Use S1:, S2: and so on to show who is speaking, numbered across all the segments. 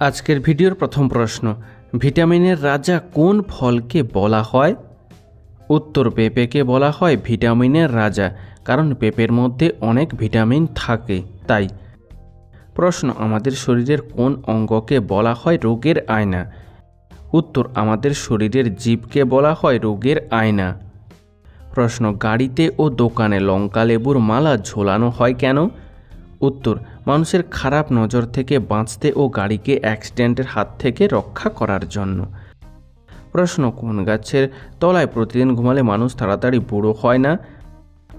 S1: আজকের ভিডিওর প্রথম প্রশ্ন, ভিটামিনের রাজা কোন ফলকে বলা হয়? উত্তর, পেঁপেকে বলা হয় ভিটামিনের রাজা, কারণ পেঁপের মধ্যে অনেক ভিটামিন থাকে, তাই। প্রশ্ন, আমাদের শরীরের কোন অঙ্গকে বলা হয় রোগের আয়না? উত্তর, আমাদের শরীরের জীবকে বলা হয় রোগের আয়না। প্রশ্ন, গাড়িতে ও দোকানে লঙ্কা লেবুর মালা ঝোলানো হয় কেন? উত্তর মানুষের খারাপ নজর থেকে বাঁচতে ও গাড়িকে অ্যাক্সিডেন্টের হাত থেকে রক্ষা করার জন্য। প্রশ্ন, কোন গাছের তলায় প্রতিদিন ঘুমালে মানুষ তাড়াতাড়ি বুড়ো হয় না?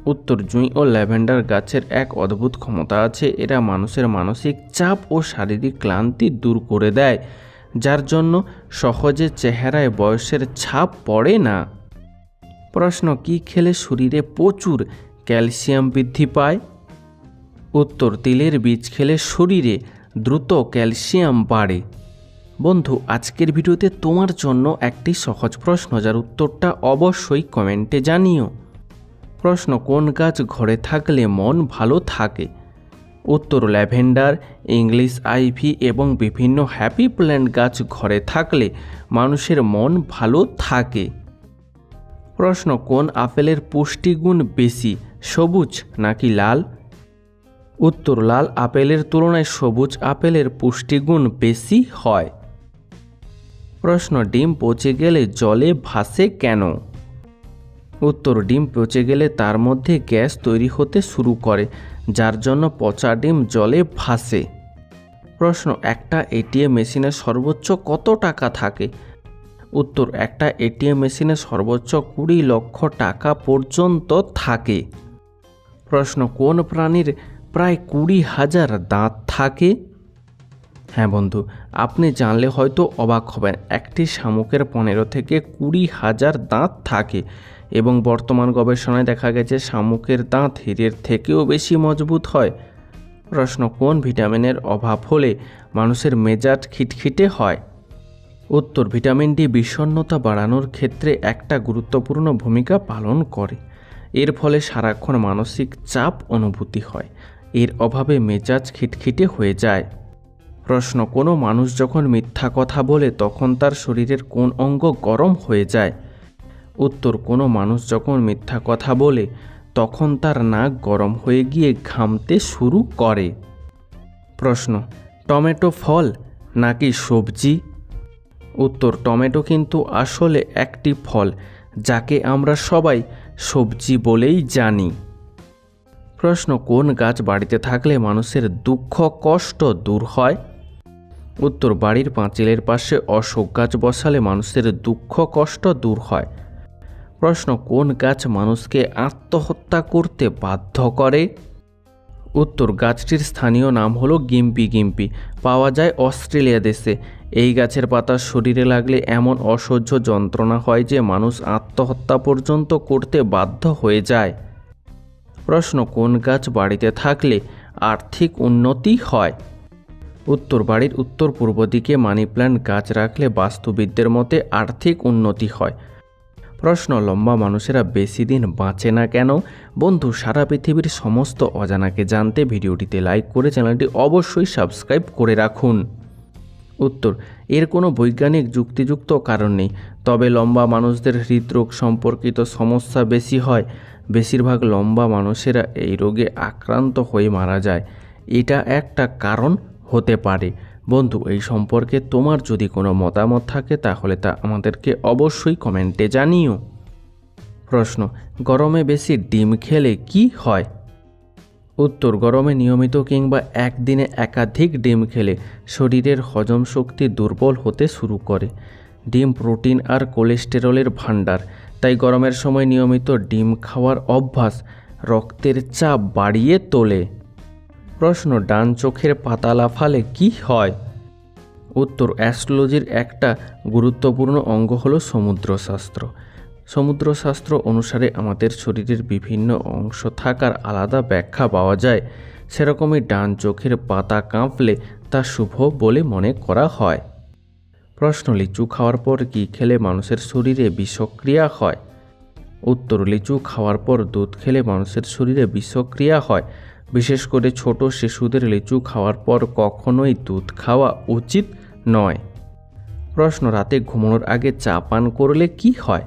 S1: উত্তর, জুঁই ও ল্যাভেন্ডার গাছের এক অদ্ভুত ক্ষমতা আছে। এরা মানুষের মানসিক চাপ ও শারীরিক ক্লান্তি দূর করে দেয়, যার জন্য সহজে চেহারায় বয়সের ছাপ পড়ে না। প্রশ্ন, কি খেলে শরীরে প্রচুর ক্যালসিয়াম বৃদ্ধি পায়? উত্তর, তিলের বীজ খেলে শরীরে দ্রুত ক্যালসিয়াম বাড়ে। বন্ধু, আজকের ভিডিওতে তোমার জন্য একটি সহজ প্রশ্ন, যার উত্তরটা অবশ্যই কমেন্টে জানিও। প্রশ্ন, কোন গাছ ঘরে থাকলে মন ভালো থাকে? উত্তর, ল্যাভেন্ডার, ইংলিশ, আইভি এবং বিভিন্ন হ্যাপি প্ল্যান্ট গাছ ঘরে থাকলে মানুষের মন ভালো থাকে। প্রশ্ন, কোন আপেলের পুষ্টিগুণ বেশি, সবুজ নাকি লাল? উত্তর লাল আপেলের তুলনায় সবুজ আপেলের পুষ্টিগুণ বেশি হয়। প্রশ্ন, ডিম পচে গেলে জলে ভাসে কেন? উত্তর, ডিম পচে গেলে তার মধ্যে গ্যাস তৈরি হতে শুরু করে, যার জন্য পচা ডিম জলে ভাসে। প্রশ্ন, একটা এটিএম মেশিনে সর্বোচ্চ কত টাকা থাকে? উত্তর, একটা এটিএম মেশিনে সর্বোচ্চ কুড়ি লক্ষ টাকা পর্যন্ত থাকে। প্রশ্ন, কোন প্রাণীর প্রায় কুড়ি হাজার দাঁত থাকে। হ্যাঁ বন্ধু, আপনি জানলে হয়তো অবাক হবেন, একটি শামুকের পনেরো থেকে কুড়ি হাজার দাঁত থাকে এবং বর্তমান গবেষণায় দেখা গেছে শামুকের দাঁত হীরের থেকেও বেশি মজবুত হয়। প্রশ্ন, কোন ভিটামিনের অভাব হলে মানুষের মেজাজ খিটখিটে হয়? উত্তর, ভিটামিন ডি বিষণ্ণতা বাড়ানোর ক্ষেত্রে একটা গুরুত্বপূর্ণ ভূমিকা পালন করে। এর ফলে সারাক্ষণ মানসিক চাপ অনুভূতি হয়। এর অভাবে মেজাজ খিটখিটে হয়ে যায়। প্রশ্ন, কোনো মানুষ যখন মিথ্যা কথা বলে তখন তার শরীরের কোন অঙ্গ গরম হয়ে যায়? উত্তর, কোনো মানুষ যখন মিথ্যা কথা বলে তখন তার নাক গরম হয়ে গিয়ে ঘামতে শুরু করে। প্রশ্ন, টমেটো ফল নাকি সবজি? উত্তর, টমেটো কিন্তু আসলে একটি ফল, যাকে আমরা সবাই সবজি বলেই জানি। প্রশ্ন, কোন গাছ বাড়িতে থাকলে মানুষের দুঃখ, কষ্ট দূর হয়? উত্তর, বাড়ির পাঁচিলের পাশে অশোক গাছ বসালে মানুষের দুঃখ, কষ্ট দূর হয়। প্রশ্ন, কোন গাছ মানুষকে আত্মহত্যা করতে বাধ্য করে? উত্তর, গাছটির স্থানীয় নাম হলো গিম্পি গিম্পি। পাওয়া যায় অস্ট্রেলিয়া দেশে। এই গাছের পাতা শরীরে লাগলে এমন অসহ্য যন্ত্রণা হয় যে মানুষ আত্মহত্যা পর্যন্ত করতে বাধ্য হয়ে যায়। প্রশ্ন, কোন গাছ বাড়িতে থাকলে আর্থিক উন্নতি হয়? উত্তর, বাড়ির উত্তর পূর্ব দিকে মানি প্ল্যান্ট গাছ রাখলে বাস্তুবিদদের মতে আর্থিক উন্নতি হয়। প্রশ্ন, লম্বা মানুষেরা বেশি দিন বাঁচে না কেন? বন্ধু, সারা পৃথিবীর সমস্ত অজানাকে জানতে ভিডিওটিতে লাইক করে চ্যানেলটি অবশ্যই সাবস্ক্রাইব করে রাখুন। উত্তর, এর কোনো বৈজ্ঞানিক যুক্তিযুক্ত কারণ নেই, তবে লম্বা মানুষদের হৃদরোগ সম্পর্কিত সমস্যা বেশি হয়। বেশিরভাগ লম্বা মানুষেরা এই রোগে আক্রান্ত হয়ে মারা যায়। এটা একটা কারণ হতে পারে। বন্ধু, এই সম্পর্কে তোমার যদি কোনো মতামত থাকে, তাহলে তা আমাদেরকে অবশ্যই কমেন্টে জানিও। প্রশ্ন, গরমে বেশি ডিম খেলে কি হয়? উত্তর, গরমে নিয়মিত কিংবা একদিনে একাধিক ডিম খেলে শরীরের হজম শক্তি দুর্বল হতে শুরু করে। ডিম প্রোটিন আর কোলেস্টেরলের ভাণ্ডার। তাই গরমের সময় নিয়মিত ডিম খাওয়ার অভ্যাস রক্তের চাপ বাড়িয়ে তোলে। প্রশ্ন, ডান চোখের পাতা লাফালে কি হয়? উত্তর, অ্যাস্ট্রোলজির একটা গুরুত্বপূর্ণ অঙ্গ হলো সমুদ্রশাস্ত্র। সমুদ্রশাস্ত্র অনুসারে আমাদের শরীরের বিভিন্ন অংশ থাকার আলাদা ব্যাখ্যা পাওয়া যায়। সেরকমই ডান চোখের পাতা কাঁপলে তা শুভ বলে মনে করা হয়। প্রশ্ন, লিচু খাওয়ার পর কি খেলে মানুষের শরীরে বিষক্রিয়া হয়? উত্তর, লিচু খাওয়ার পর দুধ খেলে মানুষের শরীরে বিষক্রিয়া হয়। বিশেষ করে ছোট শিশুদের লিচু খাওয়ার পর কখনোই দুধ খাওয়া উচিত নয়। প্রশ্ন, রাতে ঘুমানোর আগে চা পান করলে কি হয়?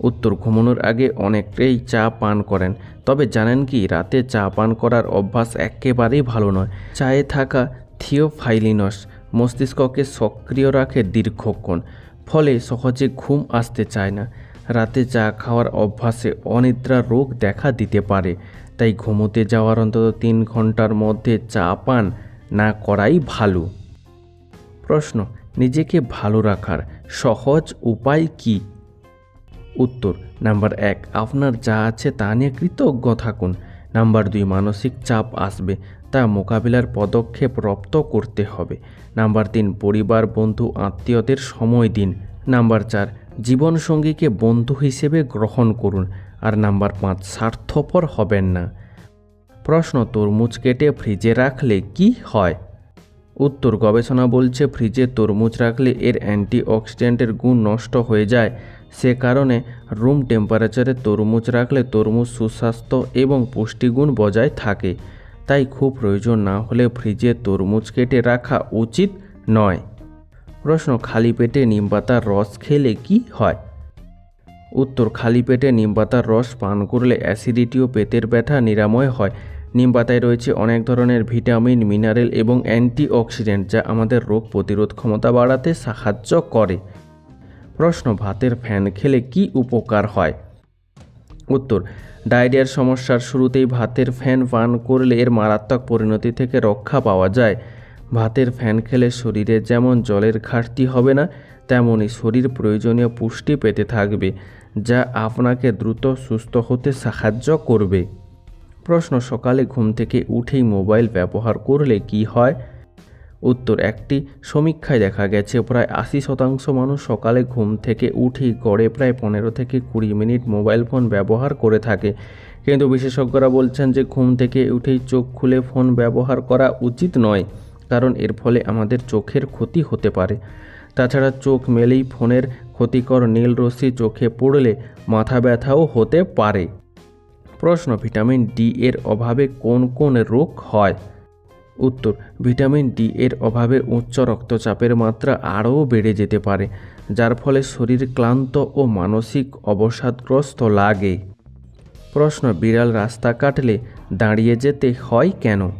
S1: উত্তর, ঘুমানোর আগে অনেকটাই চা পান করেন। তবে জানেন কি, রাতে চা পান করার অভ্যাস একেবারেই ভালো নয়। চায়ে থাকা থিওফাইলিনস মস্তিষ্ককে সক্রিয় রাখে দীর্ঘক্ষণ, ফলে সহজে ঘুম আসতে চায় না। রাতে চা খাওয়ার অভ্যাসে অনিদ্রা রোগ দেখা দিতে পারে, তাই ঘুমোতে যাওয়ার অন্তত তিন ঘণ্টার মধ্যে চা পান না করাই ভালো। প্রশ্ন, নিজেকে ভালো রাখার সহজ উপায় কী? উত্তর, নাম্বার এক, আপনার যা আছে তা নিয়ে কৃতজ্ঞ থাকুন। নাম্বার দুই, মানসিক চাপ আসবে তা মোকাবিলার পদক্ষেপ রপ্ত করতে হবে। নাম্বার তিন, পরিবার, বন্ধু, আত্মীয়দের সময় দিন। নাম্বার চার, জীবনসঙ্গীকে বন্ধু হিসেবে গ্রহণ করুন। আর নাম্বার পাঁচ, স্বার্থপর হবেন না। প্রশ্ন, তরমুজ কেটে ফ্রিজে রাখলে কি হয়? উত্তর, গবেষণা বলছে ফ্রিজে তরমুজ রাখলে এর অ্যান্টিঅক্সিডেন্টের গুণ নষ্ট হয়ে যায়। সে কারণে রুম টেম্পারেচারে তরমুজ রাখলে তরমুজ সুস্বাস্থ্য এবং পুষ্টিগুণ বজায় থাকে। তাই খুব প্রয়োজন না হলে ফ্রিজে তরমুজ কেটে রাখা উচিত নয়। প্রশ্ন, খালি পেটে নিমপাতার রস খেলে কি হয়? উত্তর, খালি পেটে নিমপাতার রস পান করলে অ্যাসিডিটি ও পেটের ব্যথা নিরাময় হয়। নিম পাতায় রয়েছে অনেক ধরনের ভিটামিন, মিনারেল এবং অ্যান্টিঅক্সিডেন্ট যা আমাদের রোগ প্রতিরোধ ক্ষমতা বাড়াতে সাহায্য করে। প্রশ্ন, ভাতের ফ্যান খেলে কি উপকার হয়? উত্তর, ডায়রিয়ার সমস্যার শুরুতেই ভাতের ফ্যান পান করলে এর মারাত্মক পরিণতি থেকে রক্ষা পাওয়া যায়। ভাতের ফ্যান খেলে শরীরে যেমন জলের ঘাটতি হবে না তেমনই শরীর প্রয়োজনীয় পুষ্টি পেতে থাকবে, যা আপনাকে দ্রুত সুস্থ হতে সাহায্য করবে। প্রশ্ন, সকালে ঘুম থেকে উঠেই মোবাইল ব্যবহার করলে কি হয়? উত্তর একটি সমীক্ষায় দেখা গেছে, প্রায় আশি শতাংশ মানুষ সকালে ঘুম থেকে উঠেই গড়ে প্রায় পনেরো থেকে কুড়ি মিনিট মোবাইল ফোন ব্যবহার করে থাকে। কিন্তু বিশেষজ্ঞরা বলছেন যে ঘুম থেকে উঠেই চোখ খুলে ফোন ব্যবহার করা উচিত নয়, কারণ এর ফলে আমাদের চোখের ক্ষতি হতে পারে। তাছাড়া চোখ মেলেই ফোনের ক্ষতিকর নীল রশ্মি চোখে পড়লে মাথা ব্যথাও হতে পারে। প্রশ্ন, ভিটামিন ডি এর অভাবে কোন কোন রোগ হয়? উত্তর, ভিটামিন ডি এর অভাবে উচ্চ রক্তচাপের মাত্রা আরও বেড়ে যেতে পারে, যার ফলে শরীর ক্লান্ত ও মানসিক অবসাদগ্রস্ত লাগে। প্রশ্ন, বিড়াল রাস্তা কাটলে দাঁড়িয়ে যেতে হয় কেন?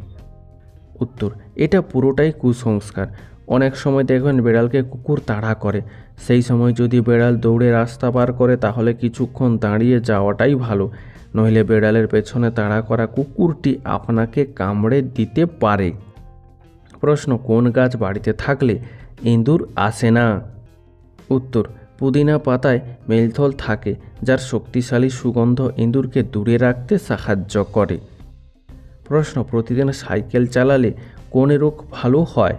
S1: উত্তর, এটা পুরোটাই কুসংস্কার। অনেক সময় দেখবেন বিড়ালকে কুকুর তাড়া করে। সেই সময় যদি বিড়াল দৌড়ে রাস্তা পার করে, তাহলে কিছুক্ষণ দাঁড়িয়ে যাওয়াটাই ভালো। নইলে বিড়ালের পেছনে তাড়া করা কুকুরটি আপনাকে কামড়ে দিতে পারে। প্রশ্ন, কোন গাছ বাড়িতে থাকলে ইঁদুর আসে না? উত্তর, পুদিনা পাতায় মেলথল থাকে, যার শক্তিশালী সুগন্ধ ইঁদুরকে দূরে রাখতে সাহায্য করে। প্রশ্ন, প্রতিদিন সাইকেল চালালে কোন রোগ ভালো হয়?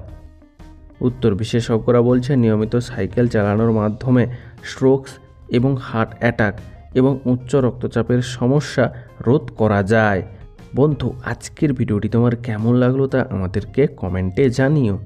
S1: উত্তর, বিশেষজ্ঞরা বলছে নিয়মিত সাইকেল চালানোর মাধ্যমে স্ট্রোকস এবং হার্ট অ্যাটাক এবং উচ্চ রক্তচাপের সমস্যা রোধ করা যায়। বন্ধু, আজকের ভিডিওটি তোমার কেমন লাগল তা আমাদেরকে কমেন্টে জানিও।